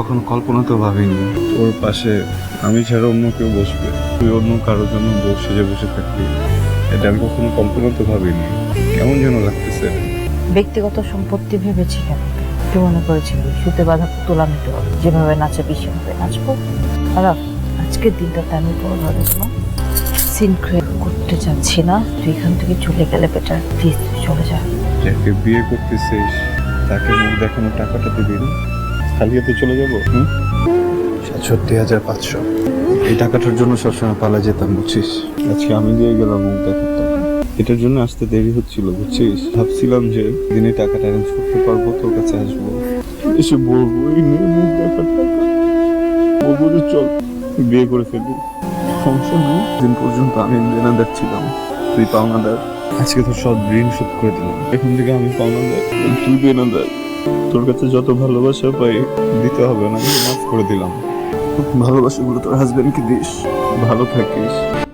কখনো কল্পনা তো ভাবিনি? ওর পাশে আমি ছাড়া অন্য কেউ বসবে? তুই অন্য কারোর জন্য বসে যে বসে থাকবি? এটা আমি কখনো কল্পনা তো ভাবিনি। কেমন যেন লাগতেছে। ব্যক্তিগত সম্পত্তি ভেবেছিলাম তুই মনে করেছিলি সুতে বাঁধা পুতুল আমি তো যেভাবে নাচে সেভাবে নাচবো। আর আজকের দিনটাতে আমি বড় ধরে সিনক্রেট করতে চাচ্ছি না। তুই এখান থেকে চলে গেলে বেটার প্লিজ তুই চলে যা। যাকে বিয়ে করতেছিস তাকে মুখ দেখানোর টাকাটা দিবি না? হাতে চলে যাব? সাতষট্টি হাজার পাঁচশো। এই টাকাটার জন্য সবসময় পালা যেতাম বুঝছিস? আজকে আমি দিয়ে গেলাম মুখ টাকা এটার জন্য আসতে দেরি হচ্ছিল বুঝছিস? ভাবছিলাম যে দিনে টাকাটা অ্যারেঞ্জ করতে পারব তোর কাছে আসব। এসে বলব এই নে মুখ দেখার টাকা বলব যে চল বিয়ে করে ফেলি। সমস্যা নেই দিন পর্যন্ত আমি দেনাদার ছিলাম তুই পাওনাদার। আজকে তো সব ঋণ শোধ করে দিলাম। এখন থেকে আমি পাওনাদার তুই দেনাদার। তোর কাছে যত ভালোবাসা পাই, দিতে হবে না মাফ করে দিলাম। ভালোবাসাগুলো তোর হাজবেন্ডকে দিস। ভালো থাকিস।